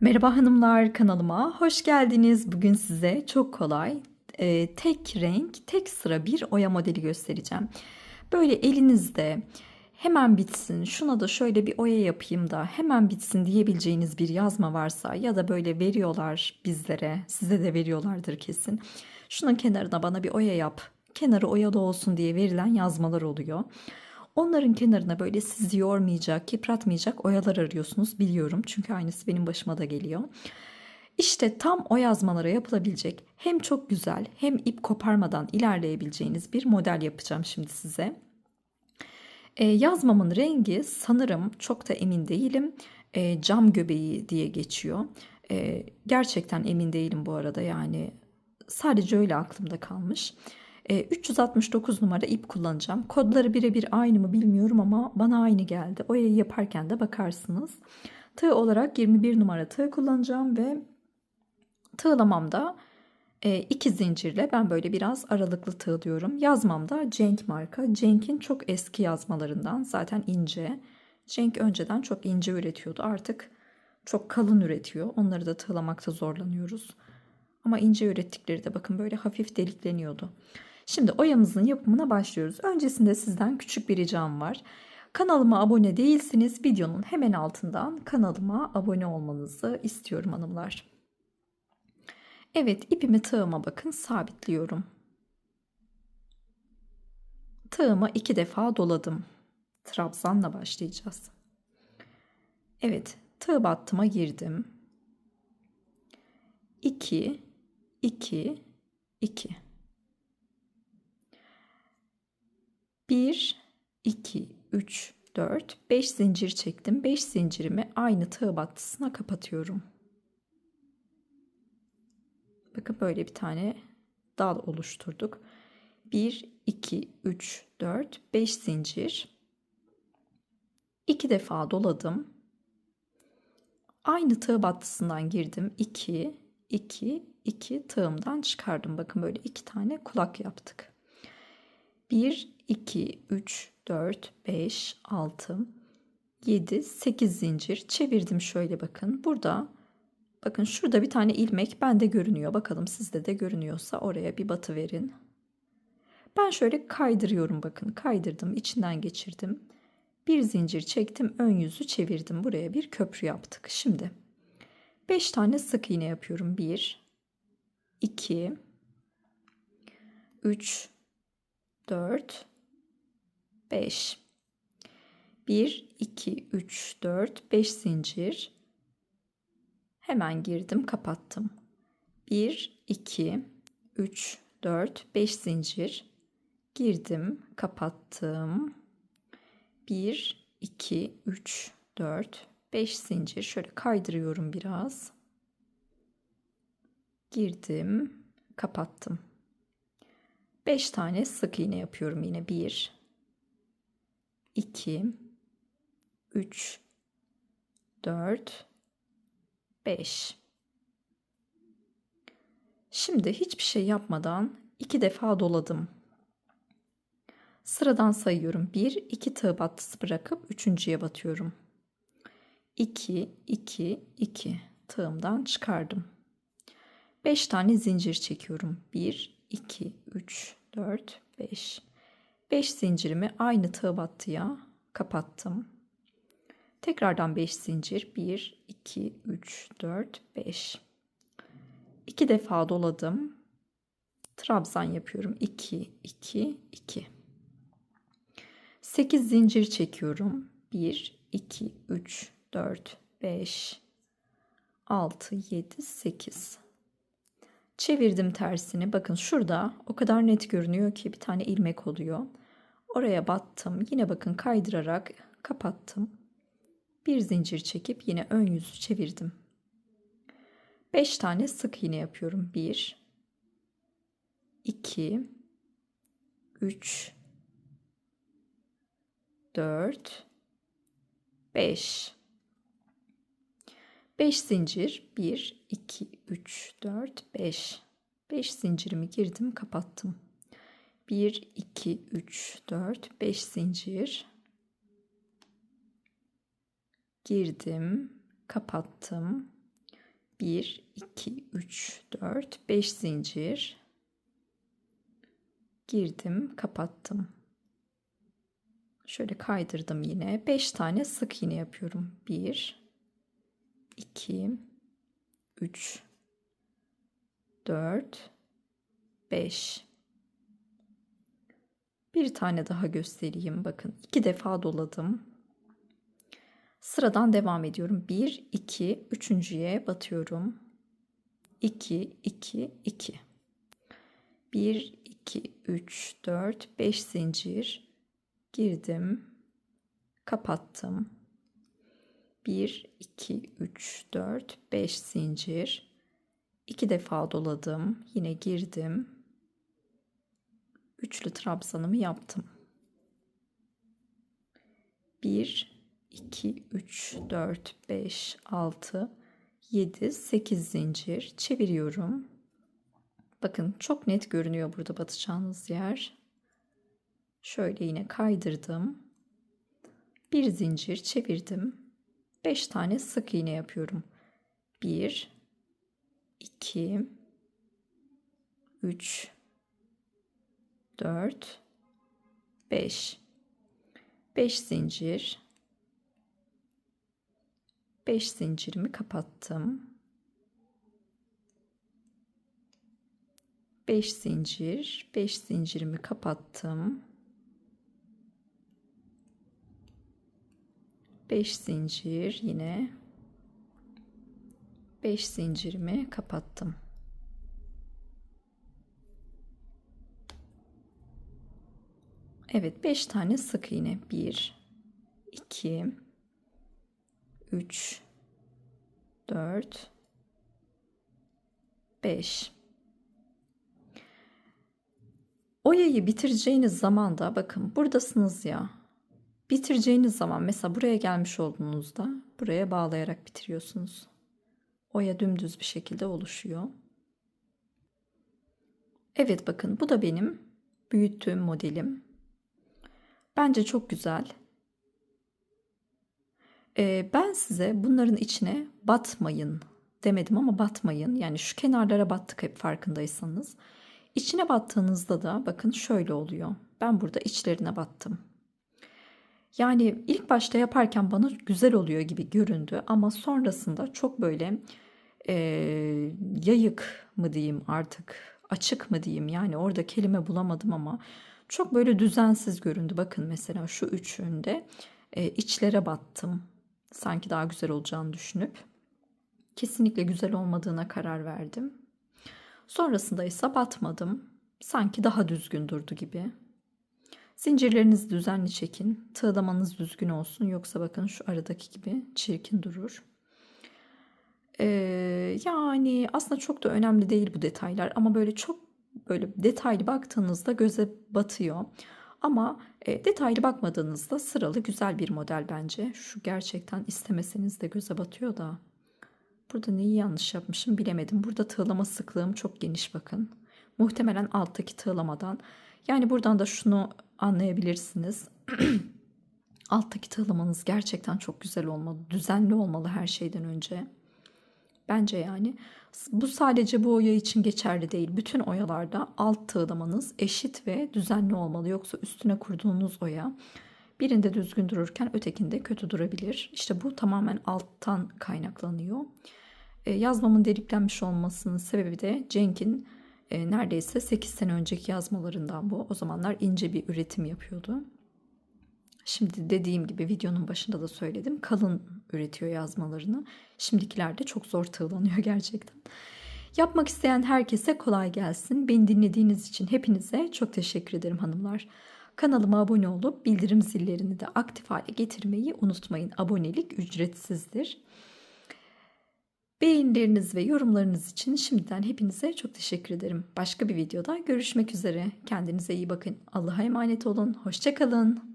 Merhaba hanımlar kanalıma hoş geldiniz. Bugün size çok kolay e, tek renk tek sıra bir oya modeli göstereceğim. Böyle elinizde hemen bitsin şuna da şöyle bir oya yapayım da hemen bitsin diyebileceğiniz bir yazma varsa ya da böyle veriyorlar bizlere size de veriyorlardır kesin. Şunun kenarına bana bir oya yap kenarı oyalı olsun diye verilen yazmalar oluyor. Onların kenarına böyle sizi yormayacak, yıpratmayacak oyalar arıyorsunuz biliyorum. Çünkü aynısı benim başıma da geliyor. İşte tam o yazmalara yapılabilecek hem çok güzel hem ip koparmadan ilerleyebileceğiniz bir model yapacağım şimdi size. Ee, yazmamın rengi sanırım çok da emin değilim. Ee, cam göbeği diye geçiyor. Ee, gerçekten emin değilim bu arada yani sadece öyle aklımda kalmış. 369 numara ip kullanacağım. Kodları birebir aynı mı bilmiyorum ama bana aynı geldi. Oyayı yaparken de bakarsınız. Tığ olarak 21 numara tığ kullanacağım ve tığlamamda iki zincirle ben böyle biraz aralıklı tığlıyorum. Yazmamda Cenk marka. Cenk'in çok eski yazmalarından zaten ince. Cenk önceden çok ince üretiyordu. Artık çok kalın üretiyor. Onları da tığlamakta zorlanıyoruz. Ama ince ürettikleri de bakın böyle hafif delikleniyordu. Şimdi oyamızın yapımına başlıyoruz. Öncesinde sizden küçük bir ricam var. Kanalıma abone değilsiniz. Videonun hemen altından kanalıma abone olmanızı istiyorum hanımlar. Evet ipimi tığıma bakın sabitliyorum. Tığıma iki defa doladım. Trabzanla başlayacağız. Evet tığ battıma girdim. 2 2 2 1 2 3 4 5 zincir çektim. 5 zincirimi aynı tığ battısına kapatıyorum. Bakın böyle bir tane dal oluşturduk. 1 2 3 4 5 zincir. 2 defa doladım. Aynı tığ battısından girdim. 2 2 2 tığımdan çıkardım. Bakın böyle iki tane kulak yaptık. 1 2 3 4 5 6 7 8 zincir çevirdim şöyle bakın. Burada bakın şurada bir tane ilmek bende görünüyor. Bakalım sizde de görünüyorsa oraya bir batı verin. Ben şöyle kaydırıyorum bakın. Kaydırdım, içinden geçirdim. Bir zincir çektim, ön yüzü çevirdim. Buraya bir köprü yaptık. Şimdi 5 tane sık iğne yapıyorum. 1 2 3 4 5 1 2 3 4 5 zincir. Hemen girdim kapattım. 1 2 3 4 5 zincir. Girdim kapattım. 1 2 3 4 5 zincir. Şöyle kaydırıyorum biraz. Girdim kapattım 5 tane sık iğne yapıyorum yine 1 2 3 4 5 Şimdi hiçbir şey yapmadan iki defa doladım. Sıradan sayıyorum. 1 2 tığ battısı bırakıp üçüncüye batıyorum. 2 2 2 tığımdan çıkardım. 5 tane zincir çekiyorum. 1 2 3 4 5 5 zincirimi aynı tığ battıya kapattım. Tekrardan 5 zincir 1 2 3 4 5 2 defa doladım. Trabzan yapıyorum. 2 2 2 8 zincir çekiyorum. 1 2 3 4 5 6 7 8 Çevirdim tersini. Bakın şurada o kadar net görünüyor ki bir tane ilmek oluyor. Oraya battım. Yine bakın kaydırarak kapattım. Bir zincir çekip yine ön yüzü çevirdim. 5 tane sık iğne yapıyorum. 1 2 3 4 5 5 zincir 1 2 3 4 5 5 zincirimi girdim kapattım 1 2 3 4 5 zincir girdim kapattım 1, 2, 3, 4, 5 zincir. Girdim, kapattım. Şöyle kaydırdım yine. 5 tane sık iğne yapıyorum. 1, 2, 3, 4, 5. Bir tane daha göstereyim. Bakın iki defa doladım. Sıradan devam ediyorum. 1, 2, üçüncüye batıyorum. 2, 2, 2. 1, 2, 3, 4, 5 zincir. Girdim. Kapattım. 1, 2, 3, 4, 5 zincir. 2 defa doladım. Yine girdim. Üçlü trabzanımı yaptım. 1, 2, 3, 4, 5, 6, 7, 8 zincir çeviriyorum. Bakın çok net görünüyor burada batacağınız yer. Şöyle yine kaydırdım. Bir zincir çevirdim. 5 tane sık iğne yapıyorum. 1 2 3 4 5 5 zincir 5 zincirimi kapattım. 5 zincir, 5 zincirimi kapattım. 5 zincir yine 5 zincirimi kapattım. Evet 5 tane sık iğne 1 2 3 4 5 Oyayı bitireceğiniz zaman da bakın buradasınız ya. Bitireceğiniz zaman mesela buraya gelmiş olduğunuzda buraya bağlayarak bitiriyorsunuz. Oya dümdüz bir şekilde oluşuyor. Evet bakın bu da benim büyüttüğüm modelim. Bence çok güzel. Ee, ben size bunların içine batmayın demedim ama batmayın. Yani şu kenarlara battık hep farkındaysanız. İçine battığınızda da bakın şöyle oluyor. Ben burada içlerine battım. Yani ilk başta yaparken bana güzel oluyor gibi göründü ama sonrasında çok böyle e, yayık mı diyeyim artık açık mı diyeyim yani orada kelime bulamadım ama çok böyle düzensiz göründü. Bakın mesela şu üçünde e, içlere battım. Sanki daha güzel olacağını düşünüp kesinlikle güzel olmadığına karar verdim. Sonrasında ise batmadım. Sanki daha düzgün durdu gibi. Zincirlerinizi düzenli çekin. Tığlamanız düzgün olsun. Yoksa bakın şu aradaki gibi çirkin durur. Ee, yani aslında çok da önemli değil bu detaylar. Ama böyle çok böyle detaylı baktığınızda göze batıyor. Ama e, detaylı bakmadığınızda sıralı güzel bir model bence. Şu gerçekten istemeseniz de göze batıyor da. Burada neyi yanlış yapmışım bilemedim. Burada tığlama sıklığım çok geniş bakın. Muhtemelen alttaki tığlamadan. Yani buradan da şunu anlayabilirsiniz. alttaki tığlamanız gerçekten çok güzel olmalı. Düzenli olmalı her şeyden önce. Bence yani. Bu sadece bu oya için geçerli değil. Bütün oyalarda alt tığlamanız eşit ve düzenli olmalı. Yoksa üstüne kurduğunuz oya birinde düzgün dururken ötekinde kötü durabilir. İşte bu tamamen alttan kaynaklanıyor. E, yazmamın deliklenmiş olmasının sebebi de Cenk'in e, neredeyse 8 sene önceki yazmalarından bu. O zamanlar ince bir üretim yapıyordu. Şimdi dediğim gibi videonun başında da söyledim. Kalın üretiyor yazmalarını. Şimdikiler de çok zor tığlanıyor gerçekten. Yapmak isteyen herkese kolay gelsin. Beni dinlediğiniz için hepinize çok teşekkür ederim hanımlar. Kanalıma abone olup bildirim zillerini de aktif hale getirmeyi unutmayın. Abonelik ücretsizdir. Beğenileriniz ve yorumlarınız için şimdiden hepinize çok teşekkür ederim. Başka bir videoda görüşmek üzere. Kendinize iyi bakın. Allah'a emanet olun. Hoşçakalın.